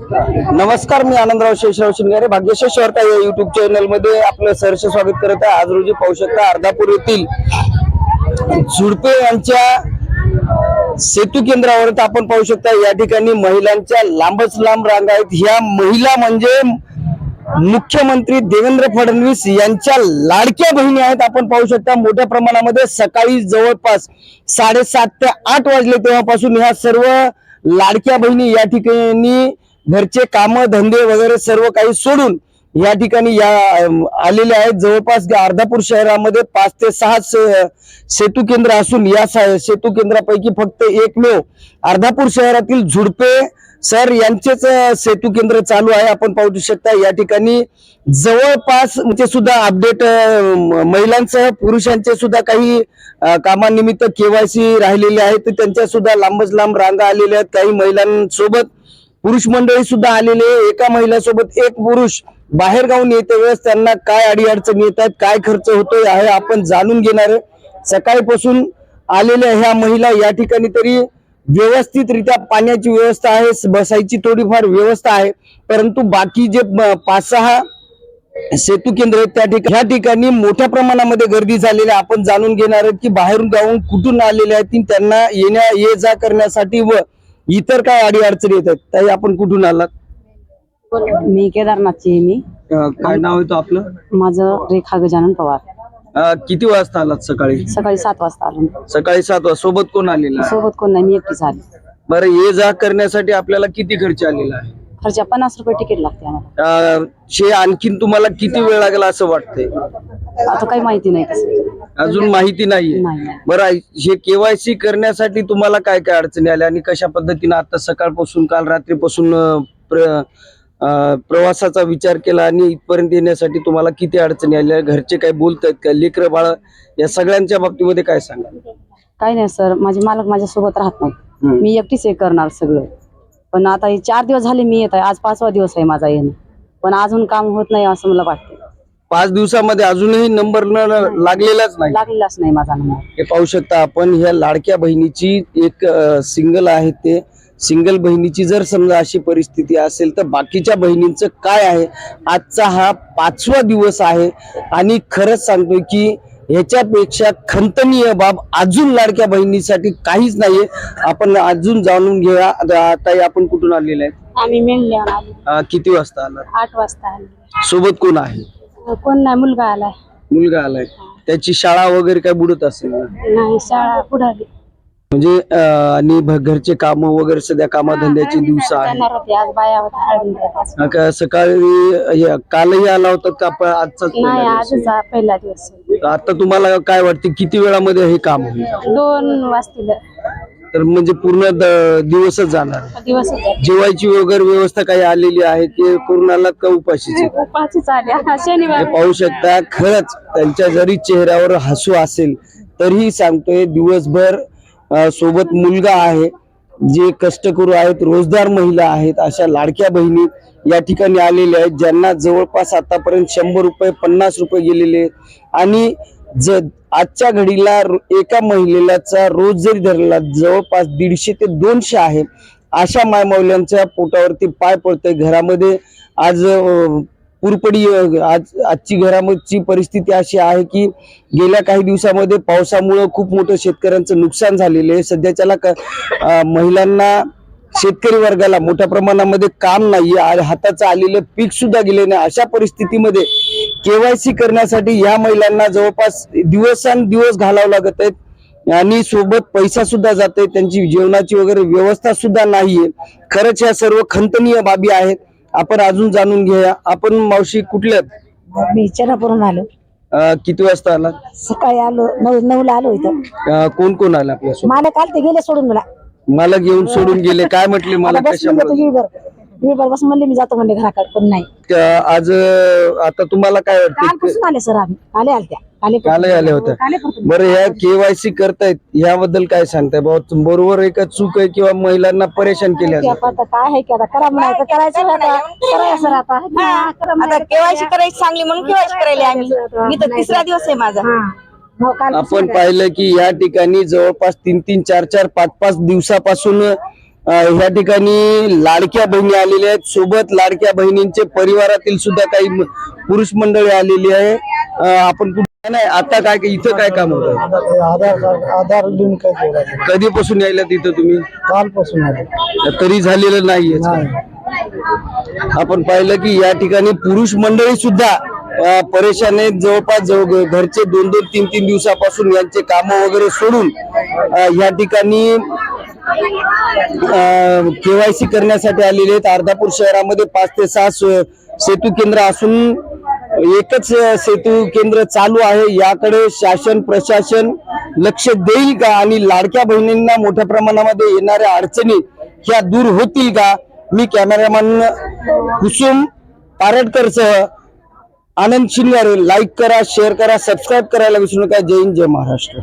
नमस्कार मी आनंदराव शेषराव शिंगारे भाग्यशेष वार्ता या युट्यूब चॅनलमध्ये आपलं सहर्ष स्वागत करत आहे. आज रोजी पाहू शकता अर्धापूर येथील झुडपे यांच्या सेतू केंद्रावर आपण पाहू शकता या ठिकाणी महिलांच्या लांबच लांब रांगा आहेत. ह्या महिला म्हणजे मुख्यमंत्री देवेंद्र फडणवीस यांच्या लाडक्या बहिणी आहेत. आपण पाहू शकता मोठ्या प्रमाणामध्ये सकाळी जवळपास साडेसात ते आठ वाजले तेव्हापासून ह्या सर्व लाडक्या बहिणी या ठिकाणी घरचे काम धंदे वगैरे सर्व काही सोडून या ठिकाणी या आलेले आहेत. जवळपास अर्धापूर शहरामध्ये पाच ते सहा से- सेतू केंद्र असून या सा- सेतू केंद्रापैकी फक्त एकमेव अर्धापूर शहरातील झुडपे सर यांचेच सेतू केंद्र चालू आहे. आपण पाहू शकता या ठिकाणी जवळपास म्हणजे सुद्धा अपडेट महिलांसह पुरुषांचे सुद्धा काही कामानिमित्त केवायसी राहिलेले आहेत. तर त्यांच्या सुद्धा लांबच लांब रांगा आलेल्या आहेत. काही महिलांसोबत पुरुष मंडळी सुद्धा आलेले आहे. एका महिलासोबत एक पुरुष बाहेर गावून येते वेळेस त्यांना काय अडीअडचणी आहेत काय खर्च होतोय आहे आपण जाणून घेणार आहे. सकाळपासून आलेल्या ह्या महिला या ठिकाणी तरी व्यवस्थितरित्या पाण्याची व्यवस्था आहे बसायची थोडीफार व्यवस्था आहे. परंतु बाकी जे पाच सहा सेतू केंद्र आहेत त्या ठिकाणी ह्या ठिकाणी मोठ्या प्रमाणामध्ये गर्दी झालेली आहे. आपण जाणून घेणार आहोत की बाहेरून गावून कुठून आलेले आहेत ती त्यांना येण्या ये जा करण्यासाठी व इतर काय अडी अडचणी येतात ताई आपण कुठून आलात? मी केदारनाथची आहे मी. अं, काय नाव आहे तो आपलं? माझं रेखा गजानन पवार. अं, किती वाजता आलात सकाळी? सकाळी सात वाजता आलो. सकाळी सात वाजता. सोबत कोण आलेला आहे? सोबत कोण नाही मी एकटीच आली. बरं ये जा करण्यासाठी आपल्याला किती खर्च आलेला आहे? खर्चा पन्नास रुपये तिकीट लागते आम्हाला. अं, शे आणखीन तुम्हाला किती वेळ लागेल असं वाटतंय? आता काही माहिती नाही अजून माहिती नाहीये. नाही नाही. बरं हे केवायसी करण्यासाठी तुम्हाला काय काय अडचणी आल्या आणि कशा पद्धतीने आता सकाळपासून काल रात्रीपासून अं, प्र- अं, प्रवासाचा विचार केला आणि इथपर्यंत येण्यासाठी तुम्हाला किती अडचणी आल्या? घरचे काय बोलतायत का? लेकर बाळ या सगळ्यांच्या बाबतीमध्ये काय सांगा काही नाही सर. माझे मालक माझ्या सोबत राहत नाही. मी एकटीच हे करणार सगळं. पण आता हे चार दिवस झाले मी येत आहे. आज पाचवा दिवस आहे माझा येणं. पण अजून काम होत नाही असं मला वाटतं पाच दिवसामध्ये अजूनही नंबर न लागलेलाच नाही. लागलेलाच नाही माझा नंबर हे पाहू शकता आपण ह्या लाडक्या बहिणीची एक सिंगल आहे ते. सिंगल बहिणीची जर समजा अशी परिस्थिती असेल तर बाकीच्या बहिणींचं काय आहे? आजचा हा पाचवा दिवस आहे. आणि खरंच सांगतोय की ह्याच्यापेक्षा खंतनीय बाब अजून लाडक्या बहिणीसाठी काहीच नाहीये. आपण अजून जाणून घेऊया. आता ताई आपण कुठून आलेले आहेत? आम्ही मेनल्यावर आलो अं, किती वाजता आला आठ वाजता आलो सोबत कोण आहे? कोण नाही मुलगा आलाय. मुलगा आलाय. त्याची शाळा वगैरे काय बुडत असेल ना? नाही शाळा पुढाली म्हणजे अं, आणि भ- घरचे काम वगैरे सध्या कामाधंद्याचे दिवस आहे जाणार होते आज बाया होत्या हळदी का सकाळी हे, कालही आला होता का? आजचाच पहिला नाही दिवस? आजच हा पहिला दिवस. आहे. आता तुम्हाला काय वाटते किती वेळामध्ये हे काम होईल? दोन वाजतील. तर म्हणजे पूर्ण द- दिवसच जाणार. दिवस जेवायची वगैरे व्यवस्था काही आलेली आहे की करून आलात का उपाशीची? आले. हा, हे शनिवार पाहू शकता खरंच त्यांच्या जरी चेहऱ्यावर हसू असेल तरीही सांगतोय दिवसभर अं, सोबत मुलगा आहे. जे कष्टकरू आहेत रोजदार महिला आहेत अशा लाडक्या बहिणी या ठिकाणी आलेल्या आहेत ज्यांना जवळपास आतापर्यंत शंभर रुपये पन्नास रुपये गेलेले आहेत. आणि ज आजच्या घडीला एका महिलेलाचा रोज जरी धरला जवळपास दीडशे ते दोनशे आहे अशा मायमौल्यांच्या पोटावरती पाय पडतोय घरामध्ये आज पुरपडी आज आजची घरामधची परिस्थिती अशी आहे की गेल्या काही दिवसामध्ये पावसामुळं खूप मोठं शेतकऱ्यांचं नुकसान झालेलं आहे. सध्याच्याला क- महिलांना शेतकरी वर्गाला मोठ्या प्रमाणामध्ये काम नाही हाताचं आलेलं पीक सुद्धा गेले नाही. अशा परिस्थितीमध्ये केवायसी करण्यासाठी या महिलांना जवळपास दिवसांदिवस घालावं लागत आहेत आणि सोबत पैसा सुद्धा जाते त्यांची जेवणाची वगैरे व्यवस्था सुद्धा नाहीये. खरंच या सर्व खंतनीय बाबी आहेत. आपण अजून जाणून घेऊया. आपण मावशी कुठल्यात मी चरापुरून आलो. अं, किती वाजता आला सकाळी आलो नऊ नऊला आलो इथं. अं, कोण कोण आला आपल्यासोबत? मला काल ते गेले सोडून मला. मला घेऊन सोडून गेले. काय म्हटले मला बस म्हणलं कशामुळे तुझी बर मी बर बस म्हणले मी जातो म्हणले घराकडे पण नाही. त्या- आज अं, आता तुम्हाला काय वाटतं कालपासून आले सर आम्ही. काले आलत्या. काले कालही आल्या होत्या. बरं ह्या केवायसी करतायत याबद्दल काय सांगताय? बाबा बरोबर आहे का चूक आहे किंवा महिलांना परेशान केल्या काय आहे की आता करा म्हणायचं करायचं आता. करायचं सर आता. हा, करा आता म्हणायचं. केवायसी करायची चांगली म्हणून केवायसी करायला आम्ही. मी तर तिसरा दिवस आहे माझा. हा. आपण पाहिलं की या ठिकाणी जवळपास तीन तीन चार चार पाच पाच दिवसापासून ह्या ठिकाणी लाडक्या बहिणी आलेल्या आहेत. सोबत लाडक्या बहिणींचे परिवारातील सुद्धा काही म- पुरुष मंडळी आलेली आहे. आपण कुठे नाही आता काय इथं काय काम होतं? आधार कार्ड आधार लिंक आहे कधीपासून यायला तिथं तुम्ही? कालपासून आले. तरी झालेलं नाहीये. आपण पाहिलं की या ठिकाणी पुरुष मंडळी सुद्धा परेशान जवळपास जवळ घरचे दोन दोन तीन तीन दिवसापासून यांचे काम वगैरे सोडून या ठिकाणी केवायसी करण्यासाठी आलेले आहेत. अर्धापूर शहरामध्ये पाच ते सहा सेतू केंद्र असून एकच सेतू केंद्र चालू आहे. याकडे शासन प्रशासन लक्ष देईल का? आणि लाडक्या बहिणींना मोठ्या प्रमाणामध्ये येणाऱ्या अडचणी ह्या दूर होतील का? मी कॅमेरामॅन कुसुम पारडकरसह आनंद शिंगारे. लाईक करा शेअर करा सबस्क्राईब करायला विसरू नका. जय हिंद जय महाराष्ट्र.